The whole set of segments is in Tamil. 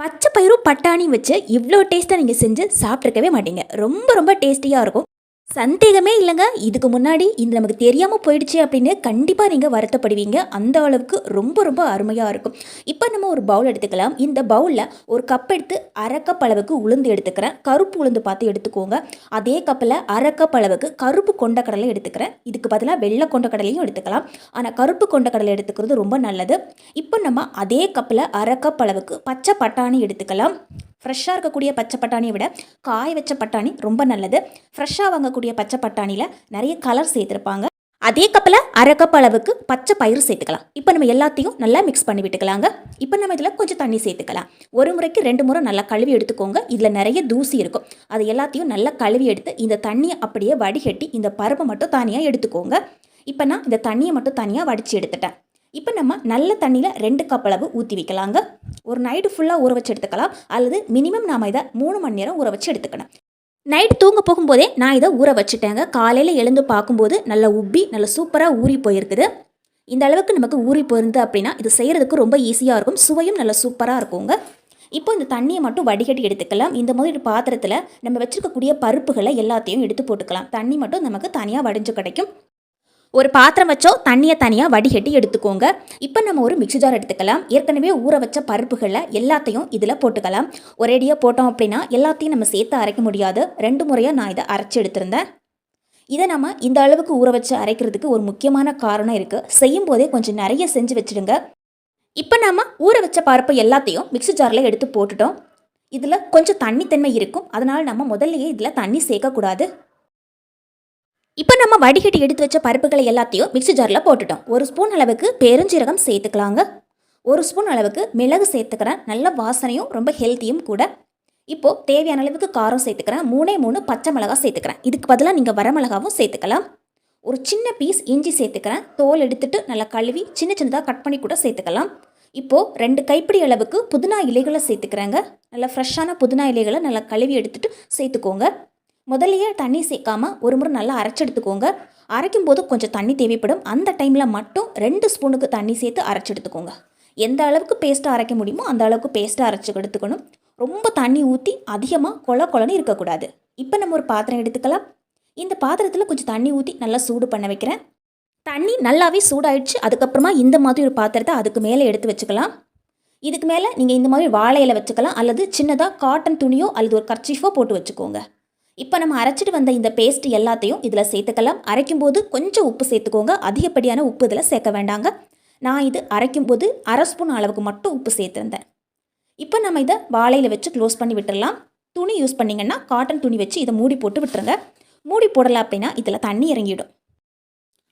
பச்சை பயிரும் பட்டாணியும் வச்சு இவ்வளோ டேஸ்ட்டாக நீங்கள் செஞ்சு சாப்பிட்ருக்கவே மாட்டீங்க. ரொம்ப ரொம்ப டேஸ்டியாக இருக்கும். சந்தேகமே இல்லைங்க. இதுக்கு முன்னாடி இது நமக்கு தெரியாமல் போயிடுச்சு அப்படின்னு கண்டிப்பாக நீங்கள் வருத்தப்படுவீங்க. அந்த அளவுக்கு ரொம்ப ரொம்ப அருமையாக இருக்கும். இப்போ நம்ம ஒரு பவுல் எடுத்துக்கலாம். இந்த பவுலில் ஒரு கப் எடுத்து அரை கப் அளவுக்கு உளுந்து எடுத்துக்கிறேன். கருப்பு உளுந்து பார்த்து எடுத்துக்கோங்க. அதே கப்பில் அரை கப் அளவுக்கு கருப்பு கொண்டக்கடலை எடுத்துக்கிறேன். இதுக்கு பதிலாக வெள்ளை கொண்டக்கடலையும் எடுத்துக்கலாம். ஆனால் கருப்பு கொண்டக்கடலை எடுத்துக்கிறது ரொம்ப நல்லது. இப்போ நம்ம அதே கப்பில் அரை கப் அளவுக்கு பச்சை பட்டாணி எடுத்துக்கலாம். ஃப்ரெஷ்ஷாக இருக்கக்கூடிய பச்சை பட்டாணியை விட காய வச்ச பட்டாணி ரொம்ப நல்லது. ஃப்ரெஷ்ஷாக வாங்கக்கூடிய பச்சை பட்டாணியில் நிறைய கலர் சேர்த்துருப்பாங்க. அதே கப்பில் அரை கப் அளவுக்கு பச்சை பயிறு சேர்த்துக்கலாம். இப்போ நம்ம எல்லாத்தையும் நல்லா மிக்ஸ் பண்ணி விட்டுக்கலாங்க. இப்போ நம்ம இதில் கொஞ்சம் தண்ணி சேர்த்துக்கலாம். ஒரு முறைக்கு ரெண்டு முறை நல்லா கழுவி எடுத்துக்கோங்க. இதில் நிறைய தூசி இருக்கும். அது எல்லாத்தையும் நல்லா கழுவி எடுத்து இந்த தண்ணியை அப்படியே வடிகட்டி இந்த பருப்பை மட்டும் தனியாக எடுத்துக்கோங்க. இப்போ நான் இந்த தண்ணியை மட்டும் தனியாக வடித்து எடுத்துட்டேன். இப்போ நம்ம நல்ல தண்ணியில் ரெண்டு கப் அளவு ஊற்றி வைக்கலாங்க. ஒரு நைட்டு ஃபுல்லாக ஊற வச்சு எடுத்துக்கலாம். அல்லது மினிமம் நாம் இதை மூணு மணி நேரம் ஊற வச்சு எடுத்துக்கணும். நைட் தூங்க போகும்போதே நான் இதை ஊற வச்சுட்டேங்க. காலையில் எழுந்து பார்க்கும்போது நல்லா உப்பி நல்லா சூப்பராக ஊறி போயிருக்குது. இந்த அளவுக்கு நமக்கு ஊறி போயிருந்து அப்படின்னா இது செய்கிறதுக்கு ரொம்ப ஈஸியாக இருக்கும். சுவையும் நல்லா சூப்பராக இருக்குங்க. இப்போ இந்த தண்ணியை மட்டும் வடிகட்டி எடுத்துக்கலாம். இந்த மாதிரி பாத்திரத்தில் நம்ம வச்சுருக்கக்கூடிய பருப்புகளை எல்லாத்தையும் எடுத்து போட்டுக்கலாம். தண்ணி மட்டும் நமக்கு தனியாக வடிஞ்சு கிடைக்கும். ஒரு பாத்திரம் வச்சோ தண்ணியை தனியாக வடிகட்டி எடுத்துக்கோங்க. இப்போ நம்ம ஒரு மிக்ஸி ஜார் எடுத்துக்கலாம். ஏற்கனவே ஊற வச்ச பருப்புகளை எல்லாத்தையும் இதில் போட்டுக்கலாம். ஒரேடியாக போட்டோம் அப்படின்னா எல்லாத்தையும் நம்ம சேர்த்து அரைக்க முடியாது. ரெண்டு முறையாக நான் இதை அரைச்சி எடுத்திருந்தேன். இதை நம்ம இந்த அளவுக்கு ஊற வச்சு அரைக்கிறதுக்கு ஒரு முக்கியமான காரணம் இருக்குது செய்யும் போதே கொஞ்சம் நிறைய செஞ்சு வச்சுடுங்க. இப்போ நம்ம ஊற வச்ச பருப்பு எல்லாத்தையும் மிக்ஸி ஜாரில் எடுத்து போட்டுட்டோம். இதில் கொஞ்சம் தண்ணி தன்மை இருக்கும். அதனால் நம்ம முதல்லையே இதில் தண்ணி சேர்க்கக்கூடாது. இப்போ நம்ம வடிகட்டி எடுத்து வச்ச பருப்புகளை எல்லாத்தையும் மிக்சி ஜாரில் போட்டுட்டோம். ஒரு ஸ்பூன் அளவுக்கு பெருஞ்சீரகம் சேர்த்துக்கலாங்க. ஒரு ஸ்பூன் அளவுக்கு மிளகு சேர்த்துக்கிறேன். நல்ல வாசனையும் ரொம்ப ஹெல்த்தியும் கூட. இப்போது தேவையான அளவுக்கு காரம் சேர்த்துக்கிறேன். மூணே மூணு பச்சை மிளகா சேர்த்துக்கிறேன். இதுக்கு பதிலாக நீங்கள் வரமிளகாவும் சேர்த்துக்கலாம். ஒரு சின்ன பீஸ் இஞ்சி சேர்த்துக்கிறேன். தோல் எடுத்துட்டு நல்லா கழுவி சின்ன சின்னதாக கட் பண்ணி கூட சேர்த்துக்கலாம். இப்போது ரெண்டு கைப்பிடி அளவுக்கு புதினா இலைகளை சேர்த்துக்கிறேங்க. நல்லா ஃப்ரெஷ்ஷான புதினா இலைகளை நல்லா கழுவி எடுத்துட்டு சேர்த்துக்கோங்க. முதல்லையே தண்ணி சேர்க்காம ஒரு முறை நல்லா அரைச்செடுத்துக்கோங்க. அரைக்கும் போது கொஞ்சம் தண்ணி தேவைப்படும். அந்த டைமில் மட்டும் ரெண்டு ஸ்பூனுக்கு தண்ணி சேர்த்து அரைச்செடுத்துக்கோங்க. எந்த அளவுக்கு பேஸ்ட்டாக அரைக்க முடியுமோ அந்த அளவுக்கு பேஸ்ட்டாக அரைச்சி எடுத்துக்கணும். ரொம்ப தண்ணி ஊற்றி அதிகமாக கொல கொலன்னு இருக்கக்கூடாது. இப்போ நம்ம ஒரு பாத்திரம் எடுத்துக்கலாம். இந்த பாத்திரத்தில் கொஞ்சம் தண்ணி ஊற்றி நல்லா சூடு பண்ண வைக்கிறேன். தண்ணி நல்லாவே சூடாயிடுச்சு. அதுக்கப்புறமா இந்த மாதிரி ஒரு பாத்திரத்தை அதுக்கு மேலே எடுத்து வச்சுக்கலாம். இதுக்கு மேலே நீங்கள் இந்த மாதிரி வாழை வச்சுக்கலாம். அல்லது சின்னதாக காட்டன் துணியோ அல்லது ஒரு கர்ச்சீஃபோ போட்டு வச்சுக்கோங்க. இப்போ நம்ம அரைச்சிட்டு வந்த இந்த பேஸ்ட் எல்லாத்தையும் இதில் சேர்த்துக்கலாம். அரைக்கும் போது கொஞ்சம் உப்பு சேர்த்துக்கோங்க. அதிகப்படியான உப்பு இதில் சேர்க்க வேண்டாங்க. நான் இது அரைக்கும் போது அரை ஸ்பூன் அளவுக்கு மட்டும் உப்பு சேர்த்துருந்தேன். இப்போ நம்ம இதை வாழையில் வச்சு க்ளோஸ் பண்ணி விட்டுடலாம். துணி யூஸ் பண்ணிங்கன்னா காட்டன் துணி வச்சு இதை மூடி போட்டு விட்டுருங்க. மூடி போடலை அப்படின்னா இதில் தண்ணி இறங்கிடும்.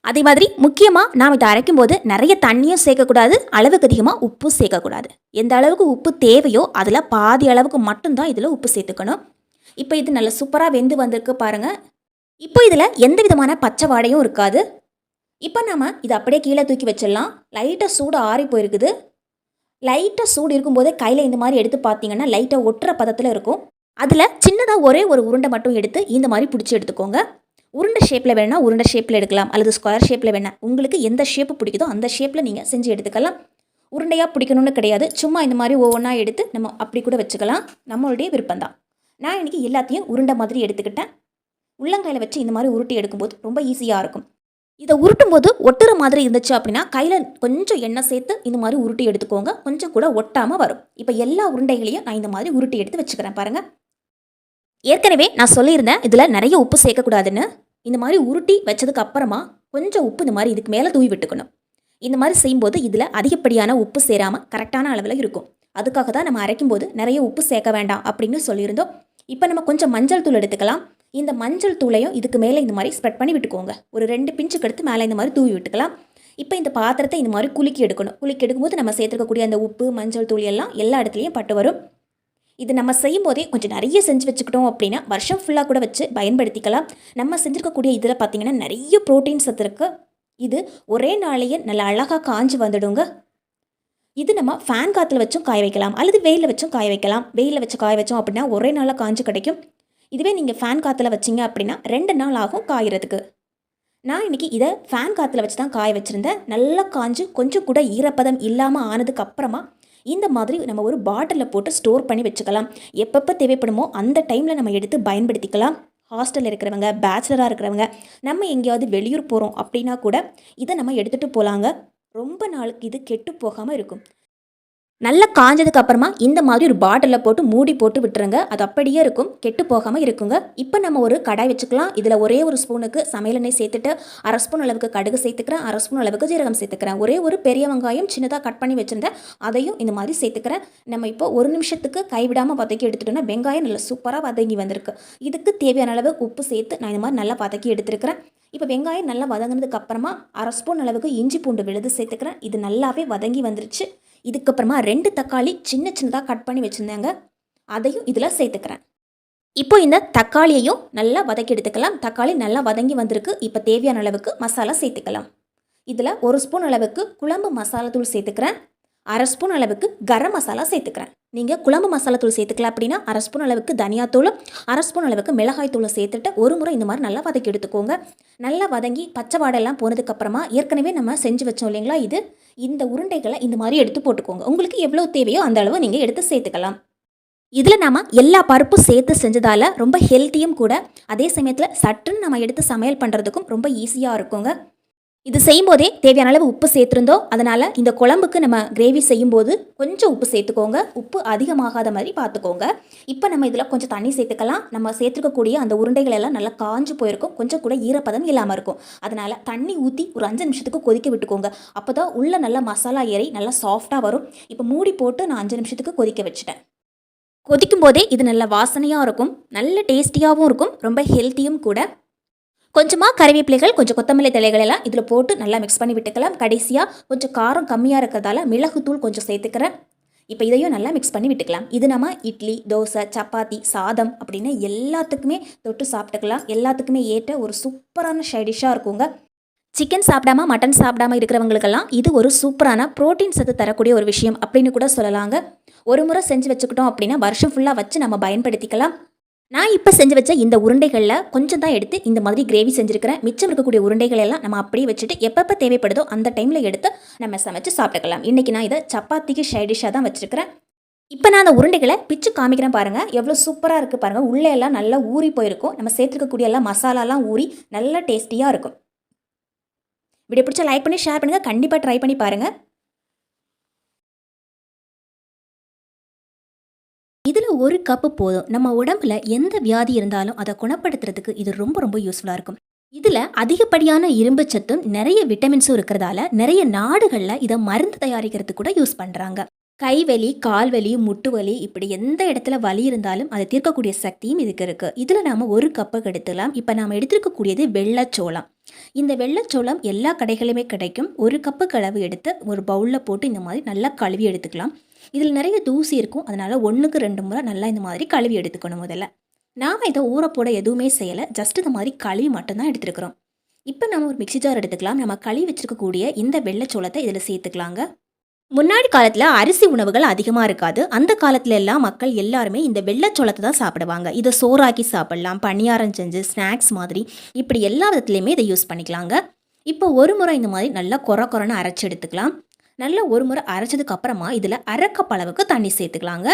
அதே மாதிரி முக்கியமாக நாம் இதை அரைக்கும் போது நிறைய தண்ணியும் சேர்க்கக்கூடாது. அளவுக்கு அதிகமாக உப்பு சேர்க்கக்கூடாது. எந்த அளவுக்கு உப்பு தேவையோ அதில் பாதி அளவுக்கு மட்டும்தான் இதில் உப்பு சேர்த்துக்கணும். இப்போ இது நல்ல சூப்பராக வெந்து வந்திருக்கு பாருங்கள் இப்போ இதில் எந்த விதமான பச்சை வாடையும் இருக்காது. இப்போ நம்ம இதை அப்படியே கீழே தூக்கி வச்சிடலாம். லைட்டாக சூடு ஆறி போயிருக்குது. லைட்டாக சூடு இருக்கும்போதே கையில் இந்த மாதிரி எடுத்து பார்த்தீங்கன்னா லைட்டாக ஒட்டுற பதத்தில் இருக்கும். அதில் சின்னதாக ஒரே ஒரு உருண்டை மட்டும் எடுத்து இந்த மாதிரி பிடிச்சி எடுத்துக்கோங்க. உருண்டை ஷேப்பில் வேணால் உருண்டை ஷேப்பில் எடுக்கலாம். அல்லது ஸ்கொயர் ஷேப்பில் வேணால் உங்களுக்கு எந்த ஷேப்பு பிடிக்குதோ அந்த ஷேப்பில் நீங்கள் செஞ்சு எடுத்துக்கலாம். உருண்டையாக பிடிக்கணும்னு கிடையாது. சும்மா இந்த மாதிரி ஒவ்வொன்றா எடுத்து நம்ம அப்படி கூட வச்சுக்கலாம். நம்மளுடைய விருப்பம்தான். நான் இன்றைக்கி எல்லாத்தையும் உருண்டை மாதிரி எடுத்துக்கிட்டேன். உள்ளங்கையில் வச்சு இந்த மாதிரி உருட்டி எடுக்கும்போது ரொம்ப ஈஸியாக இருக்கும். இதை உருட்டும் போது ஒட்டுற மாதிரி இருந்துச்சு அப்படின்னா கையில் கொஞ்சம் எண்ணெய் சேர்த்து இந்த மாதிரி உருட்டி எடுத்துக்கோங்க. கொஞ்சம் கூட ஒட்டாமல் வரும். இப்போ எல்லா உருண்டைகளையும் நான் இந்த மாதிரி உருட்டி எடுத்து வச்சுக்கிறேன் பாருங்கள் ஏற்கனவே நான் சொல்லியிருந்தேன் இதில் நிறைய உப்பு சேர்க்கக்கூடாதுன்னு. இந்த மாதிரி உருட்டி வச்சதுக்கு அப்புறமா கொஞ்சம் உப்பு இந்த மாதிரி இதுக்கு மேலே தூவி விட்டுக்கணும். இந்த மாதிரி செய்யும்போது இதில் அதிகப்படியான உப்பு சேராமல் கரெக்டான அளவில் இருக்கும். அதுக்காக தான் நம்ம அரைக்கும் போது நிறைய உப்பு சேர்க்க வேண்டாம் அப்படின்னு சொல்லியிருந்தோம். இப்போ நம்ம கொஞ்சம் மஞ்சள் தூள் எடுத்துக்கலாம். இந்த மஞ்சள் தூளையும் இதுக்கு மேலே இந்த மாதிரி ஸ்ப்ரெட் பண்ணி விட்டுக்கோங்க. ஒரு ரெண்டு பிஞ்சுக்கு எடுத்து மேலே இந்த மாதிரி தூவி விட்டுக்கலாம். இப்போ இந்த பாத்திரத்தை இந்த மாதிரி குலுக்கி எடுக்கணும். குலுக்கி எடுக்கும்போது நம்ம சேர்த்துருக்கக்கூடிய அந்த உப்பு மஞ்சள் தூள் எல்லாம் எல்லா இடத்துலையும் பட்டு வரும். இது நம்ம செய்யும் போதே கொஞ்சம் நிறைய செஞ்சு வச்சுக்கிட்டோம் அப்படின்னா வருஷம் ஃபுல்லாக கூட வச்சு பயன்படுத்திக்கலாம். நம்ம செஞ்சுருக்கக்கூடிய இதில் பார்த்திங்கன்னா நிறைய ப்ரோட்டீன் சத்து இருக்குது இது ஒரே நாளையே நல்லா அழகாக காஞ்சி வந்துடுங்க. இது நம்ம ஃபேன் காற்றுல வச்சும் காய வைக்கலாம். அல்லது வெயிலில் வச்சும் காய வைக்கலாம். வெயிலில் வச்சு காய வச்சோம் அப்படின்னா ஒரே நாளில் காஞ்சு கிடைக்கும். இதுவே நீங்கள் ஃபேன் காற்றுல வச்சிங்க அப்படின்னா ரெண்டு நாள் ஆகும் காயறதுக்கு. நான் இன்றைக்கி இதை ஃபேன் காற்றுல வச்சு தான் காய வச்சுருந்தேன். நல்லா காஞ்சு கொஞ்சம் கூட ஈரப்பதம் இல்லாமல் ஆனதுக்கு அப்புறமா இந்த மாதிரி நம்ம ஒரு பாட்டிலில் போட்டு ஸ்டோர் பண்ணி வச்சுக்கலாம். எப்பப்போ தேவைப்படுமோ அந்த டைமில் நம்ம எடுத்து பயன்படுத்திக்கலாம். ஹாஸ்டலில் இருக்கிறவங்க பேச்சுலராக இருக்கிறவங்க நம்ம எங்கேயாவது வெளியூர் போகிறோம் அப்படின்னா கூட இதை நம்ம எடுத்துகிட்டு போகலாங்க ரொம்ப நாளுக்கு இது கெட்டு போகாமல் இருக்கும். நல்லா காஞ்சதுக்கு அப்புறமா இந்த மாதிரி ஒரு பாட்டிலில் போட்டு மூடி போட்டு விட்டுருங்க. அது அப்படியே இருக்கும். கெட்டு போகாமல் இருக்குங்க. இப்போ நம்ம ஒரு கடாய் வச்சுக்கலாம். இதில் ஒரே ஒரு ஸ்பூனுக்கு சமையல் எண்ணெய் சேர்த்துட்டு அரை ஸ்பூன் அளவுக்கு கடுகு சேர்த்துக்கிறேன். அரை ஸ்பூன் அளவுக்கு ஜீரகம் சேர்த்துக்கிறேன். ஒரே ஒரு பெரிய வெங்காயம் சின்னதாக கட் பண்ணி வச்சுருந்தேன். அதையும் இந்த மாதிரி சேர்த்துக்கிறேன். நம்ம இப்போ ஒரு நிமிஷத்துக்கு கைவிடாமல் வதக்கி எடுத்துட்டோம்னா வெங்காயம் நல்லா சூப்பராக வதங்கி வந்திருக்கு. இதுக்கு தேவையான அளவு உப்பு சேர்த்து நான் இந்த மாதிரி நல்லா வதக்கி எடுத்துருக்கிறேன். இப்போ வெங்காயம் நல்லா வதங்கினதுக்கு அப்புறமா அரை ஸ்பூன் அளவுக்கு இஞ்சி பூண்டு விழுது சேர்த்துக்கிறேன். இது நல்லாவே வதங்கி வந்துருச்சு. இதுக்கப்புறமா ரெண்டு தக்காளி சின்ன சின்னதாக கட் பண்ணி வச்சுருந்தாங்க. அதையும் இதில் சேர்த்துக்கிறேன். இப்போ இந்த தக்காளியையும் நல்லா வதக்கி எடுத்துக்கலாம். தக்காளி நல்லா வதங்கி வந்திருக்கு. இப்போ தேவையான அளவுக்கு மசாலா சேர்த்துக்கலாம். இதில் ஒரு ஸ்பூன் அளவுக்கு குழம்பு மசாலா தூள் சேர்த்துக்கிறேன். அரை ஸ்பூன் அளவுக்கு கரம் மசாலா சேர்த்துக்கிறேன். நீங்கள் குழம்பு மசாலா தூள் சேர்த்துக்கலாம் அப்படின்னா அரை ஸ்பூன் அளவுக்கு தனியாத்தூள் அரை ஸ்பூன் அளவுக்கு மிளகாய் தூளை சேர்த்துட்டு ஒரு முறை இந்த மாதிரி நல்லா வதக்கி எடுத்துக்கோங்க. நல்லா வதங்கி பச்சை வாடெல்லாம் போனதுக்கப்புறமா ஏற்கனவே நம்ம செஞ்சு வச்சோம் இல்லைங்களா இது? இந்த உருண்டைகளை இந்த மாதிரி எடுத்து போட்டுக்கோங்க. உங்களுக்கு எவ்வளோ தேவையோ அந்த அளவு நீங்கள் எடுத்து சேர்த்துக்கலாம். இதில் நாம் எல்லா பருப்பும் சேர்த்து செஞ்சதால் ரொம்ப ஹெல்த்தியும் கூட அதே சமயத்தில் சட்டுன்னு நம்ம எடுத்து சமையல் பண்ணுறதுக்கும் ரொம்ப ஈஸியாக இருக்குங்க. இது செய்யும்போதே தேவையான அளவு உப்பு சேர்த்துருந்தோம். அதனால் இந்த குழம்புக்கு நம்ம கிரேவி செய்யும்போது கொஞ்சம் உப்பு சேர்த்துக்கோங்க. உப்பு அதிகமாகாத மாதிரி பார்த்துக்கோங்க. இப்போ நம்ம இதில் கொஞ்சம் தண்ணி சேர்த்துக்கலாம். நம்ம சேர்த்துக்கக்கூடிய அந்த உருண்டைகள் எல்லாம் நல்லா காஞ்சு போயிருக்கும். கொஞ்சம் கூட ஈரப்பதம் இல்லாமல் இருக்கும். அதனால் தண்ணி ஊற்றி ஒரு அஞ்சு நிமிஷத்துக்கு கொதிக்க விட்டுக்கோங்க. அப்போ தான் உள்ள நல்லா மசாலா ஏறி நல்லா சாஃப்டாக வரும். இப்போ மூடி போட்டு நான் அஞ்சு நிமிஷத்துக்கு கொதிக்க வச்சுட்டேன். கொதிக்கும் போதே இது நல்ல வாசனையாக இருக்கும். நல்ல டேஸ்டியாகவும் இருக்கும். ரொம்ப ஹெல்த்தியும் கூட. கொஞ்சமாக கறிவேப்பிலைகள் கொஞ்சம் கொத்தமல்லி தலைகள் எல்லாம் இதில் போட்டு நல்லா மிக்ஸ் பண்ணி விட்டுக்கலாம். கடைசியாக கொஞ்சம் காரம் கம்மியாக இருக்கிறதால மிளகுத்தூள் கொஞ்சம் சேர்த்துக்கிறேன். இப்போ இதையும் நல்லா மிக்ஸ் பண்ணி விட்டுக்கலாம். இது நம்ம இட்லி தோசை சப்பாத்தி சாதம் அப்படின்னு எல்லாத்துக்குமே தொட்டு சாப்பிட்டுக்கலாம். எல்லாத்துக்குமே ஏற்ற ஒரு சூப்பரான ஷைடிஷாக இருக்குங்க. சிக்கன் சாப்பிடாம மட்டன் சாப்பிடாம இருக்கிறவங்களுக்கெல்லாம் இது ஒரு சூப்பரான ப்ரோட்டீன் சத்து தரக்கூடிய ஒரு விஷயம் அப்படின்னு கூட சொல்லலாங்க. ஒரு முறை செஞ்சு வச்சுக்கிட்டோம் அப்படின்னா வருஷம் ஃபுல்லாக வச்சு நம்ம பயன்படுத்திக்கலாம். நான் இப்போ செஞ்சு வச்ச இந்த உருண்டைகளில் கொஞ்சம் தான் எடுத்து இந்த மாதிரி கிரேவி செஞ்சுருக்கிறேன். மிச்சம் இருக்கக்கூடிய உருண்டைகள் எல்லாம் நம்ம அப்படியே வச்சுட்டு எப்பப்போ தேவைப்படுதோ அந்த டைமில் எடுத்து நம்ம சமைச்சு சாப்பிட்டுக்கலாம். இன்றைக்கி நான் இதை சப்பாத்திக்கு ஷைடிஷாக தான் வச்சுருக்கிறேன். இப்போ நான் அந்த உருண்டைகளை பிச்சு காமிக்கிறேன் பாருங்கள் எவ்வளோ சூப்பராக இருக்குது பாருங்கள் உள்ளே எல்லாம் நல்லா ஊறி போயிருக்கும். நம்ம சேர்த்துருக்கக்கூடிய எல்லாம் மசாலாலாம் ஊறி நல்லா டேஸ்டியாக இருக்கும். வீடியோ பிடிச்சா லைக் பண்ணி ஷேர் பண்ணுங்கள் கண்டிப்பாக ட்ரை பண்ணி பாருங்கள் ஒரு கப்பு போதும். நம்ம உடம்புல எந்த வியாதி இருந்தாலும் அதை குணப்படுத்துறதுக்கு இது ரொம்ப ரொம்ப யூஸ்ஃபுல்லாக இருக்கும். இதில் அதிகப்படியான இரும்பு சத்தும் நிறைய விட்டமின்ஸும் இருக்கிறதால நிறைய நாடுகளில் இதை மருந்து தயாரிக்கிறதுக்கு கூட யூஸ் பண்ணுறாங்க கைவலி கால்வலி முட்டு வலி இப்படி எந்த இடத்துல வலி இருந்தாலும் அதை தீர்க்கக்கூடிய சக்தியும் இதுக்கு இருக்குது இதில் நாம் ஒரு கப்புக்கு எடுத்துக்கலாம் இப்போ நாம் எடுத்துருக்கக்கூடியது வெள்ளச்சோளம். இந்த வெள்ளச்சோளம் எல்லா கடைகளுமே கிடைக்கும். ஒரு கப்பு கலவு எடுத்து ஒரு பவுலில் போட்டு இந்த மாதிரி நல்லா கழுவி எடுத்துக்கலாம். இதில் நிறைய தூசி இருக்கும். அதனால் ஒன்றுக்கு ரெண்டு முறை நல்லா இந்த மாதிரி கழுவி எடுத்துக்கணும் முதல்ல. நாம் இதை ஊறப்போட எதுவுமே செய்யலை. ஜஸ்ட் இந்த மாதிரி கழுவி மட்டும்தான் எடுத்துருக்குறோம். இப்போ நம்ம ஒரு மிக்சி ஜார் எடுத்துக்கலாம். நம்ம கழுவி வச்சுருக்கக்கூடிய இந்த வெள்ளைச்சோளத்தை இதில் சேர்த்துக்கலாங்க. முன்னாடி காலத்தில் அரிசி உணவுகள் அதிகமாக இருக்காது. அந்த காலத்துல எல்லாம் மக்கள் எல்லாருமே இந்த வெள்ளைச்சோளத்தை தான் சாப்பிடுவாங்க. இதை சோறாக்கி சாப்பிடலாம் பணியாரம் செஞ்சு ஸ்நாக்ஸ் மாதிரி. இப்படி எல்லா விதத்துலையுமே இதை யூஸ் பண்ணிக்கலாங்க. இப்போ ஒரு முறை இந்த மாதிரி நல்லா கொர கொரன்னு அரைச்சி எடுத்துக்கலாம். நல்லா ஒரு முறை அரைச்சதுக்கு அப்புறமா இதில் அரைக்கப் அளவுக்கு தண்ணி சேர்த்துக்கலாங்க.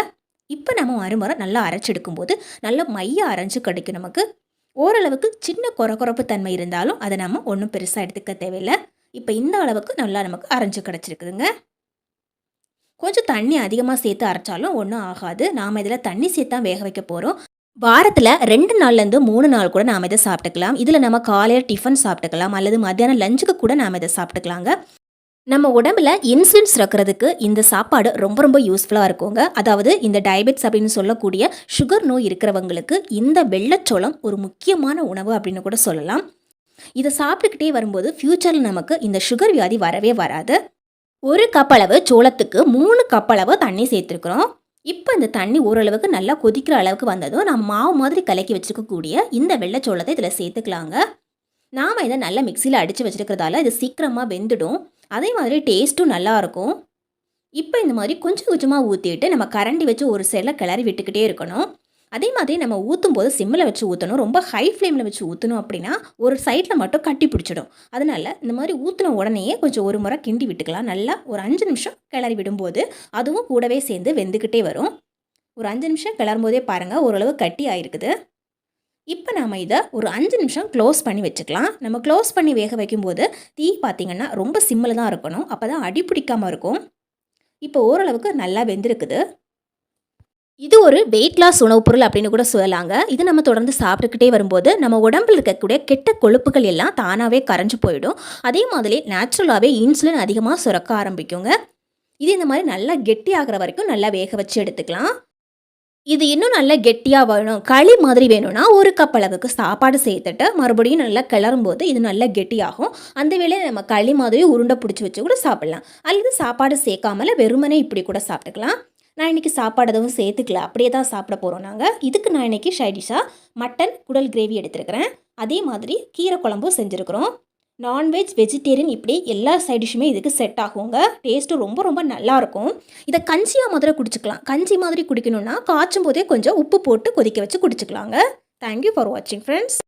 இப்போ நம்ம மறுமுறை நல்லா அரைச்செடுக்கும்போது நல்ல மைய அரைஞ்சு கிடைக்கும் நமக்கு. ஓரளவுக்கு சின்ன கொரகொரப்பு தன்மை இருந்தாலும் அதை நம்ம ஒன்றும் பெருசாக எடுத்துக்க தேவையில்லை. இப்போ இந்த அளவுக்கு நல்லா நமக்கு அரைஞ்சு கிடச்சிருக்குதுங்க. கொஞ்சம் தண்ணி அதிகமாக சேர்த்து அரைச்சாலும் ஒன்றும் ஆகாது. நாம் இதில் தண்ணி சேர்த்து தான் வேக வைக்க போகிறோம் வாரத்தில் ரெண்டு நாள்லேருந்து மூணு நாள் கூட நாம் இதை சாப்பிட்டுக்கலாம். இதில் நம்ம காலையில் டிஃபன் சாப்பிட்டுக்கலாம். அல்லது மத்தியானம் லஞ்சுக்கு கூட நாம் இதை சாப்பிட்டுக்கலாங்க. நம்ம உடம்புல இன்சுலின் சுரக்கிறதுக்கு இந்த சாப்பாடு ரொம்ப ரொம்ப யூஸ்ஃபுல்லாக இருக்குங்க. அதாவது இந்த டயபெட்ஸ் அப்படின்னு சொல்லக்கூடிய சுகர் நோய் இருக்கிறவங்களுக்கு இந்த வெள்ளச்சோளம் ஒரு முக்கியமான உணவு அப்படின்னு கூட சொல்லலாம். இதை சாப்பிட்டுக்கிட்டே வரும்போது ஃப்யூச்சரில் நமக்கு இந்த சுகர் வியாதி வரவே வராது. ஒரு கப் அளவு சோளத்துக்கு மூணு கப் அளவு தண்ணி சேர்த்துருக்குறோம். இப்போ இந்த தண்ணி ஓரளவுக்கு நல்லா கொதிக்கிற அளவுக்கு வந்ததும் நம்ம மாவு மாதிரி கலக்கி வச்சுருக்கக்கூடிய இந்த வெள்ளச்சோளத்தை இதில் சேர்த்துக்கலாங்க. நாம் இதை நல்லா மிக்சியில் அடித்து வச்சுருக்கிறதால இது சீக்கிரமாக வெந்துடும். அதே மாதிரி டேஸ்ட்டும் நல்லாயிருக்கும் இப்போ இந்த மாதிரி கொஞ்சம் கொஞ்சமாக ஊற்றிட்டு நம்ம கரண்டி வச்சு ஒரு சைடில் கிளறி விட்டுக்கிட்டே இருக்கணும். அதே மாதிரி நம்ம ஊற்றும் போது சிம்மில் வச்சு ஊற்றணும் ரொம்ப ஹை ஃப்ளேமில் வச்சு ஊற்றணும் அப்படின்னா ஒரு சைடில் மட்டும் கட்டி பிடிச்சிடும். அதனால் இந்த மாதிரி ஊற்றின உடனேயே கொஞ்சம் ஒரு முறை கிண்டி விட்டுக்கலாம். நல்லா ஒரு அஞ்சு நிமிஷம் கிளறி விடும்போது அதுவும் கூடவே சேர்ந்து வெந்துக்கிட்டே வரும். ஒரு அஞ்சு நிமிஷம் கிளறும்போதே பாருங்கள் ஓரளவு கட்டி ஆயிருக்குது. இப்போ நாம் இதை ஒரு அஞ்சு நிமிஷம் க்ளோஸ் பண்ணி வச்சுக்கலாம். நம்ம க்ளோஸ் பண்ணி வேக வைக்கும்போது தீ பார்த்திங்கன்னா ரொம்ப சிம்மில் தான் இருக்கணும். அப்போ தான் அடி பிடிக்காமல் இருக்கும். இப்போ ஓரளவுக்கு நல்லா வெந்திருக்குது. இது ஒரு வெயிட் லாஸ் உணவுப் பொருள் அப்படின்னு கூட சொல்லலாங்க. இது நம்ம தொடர்ந்து சாப்பிட்டுக்கிட்டே வரும்போது நம்ம உடம்புல இருக்கக்கூடிய கெட்ட கொழுப்புகள் எல்லாம் தானாகவே கரைஞ்சு போயிடும். அதே மாதிரி நேச்சுரலாகவே இன்சுலின் அதிகமாக சுரக்க ஆரம்பிக்குங்க. இது இந்த மாதிரி நல்லா கெட்டி ஆகிற வரைக்கும் நல்லா வேக வச்சு எடுத்துக்கலாம். இது இன்னும் நல்லா கெட்டியாக வேணும். களி மாதிரி வேணும்னா ஒரு கப் அளவுக்கு சாப்பாடு சேர்த்துட்டு மறுபடியும் நல்லா கிளறும் போது இது நல்லா கெட்டியாகும். அந்த வேலையை நம்ம களி மாதிரி உருண்டை பிடிச்சி வச்சு கூட சாப்பிடலாம். அல்லது சாப்பாடு சேர்க்காமல வெறுமனே இப்படி கூட சாப்பிட்டுக்கலாம். நான் இன்றைக்கி சாப்பாடு எதுவும் சேர்த்துக்கல. அப்படியே தான் சாப்பிட போகிறோம் நாங்கள் இதுக்கு நான் இன்றைக்கி ஷைடிஷாக மட்டன் குடல் கிரேவி எடுத்துருக்கிறேன். அதே மாதிரி கீரை குழம்பும் செஞ்சுருக்குறோம். நான்வெஜ் வெஜிடேரியன் இப்படி எல்லா சைடிஷுமே இதுக்கு செட் ஆகுங்க. டேஸ்ட்டு ரொம்ப ரொம்ப நல்லாயிருக்கும் இதை கஞ்சியாக மாதிரி குடிச்சிக்கலாம். கஞ்சி மாதிரி குடிக்கணும்னா காய்ச்சும் போதே கொஞ்சம் உப்பு போட்டு கொதிக்க வச்சு குடிச்சிக்கலாங்க. தேங்க்யூ ஃபார் வாட்சிங் ஃப்ரெண்ட்ஸ்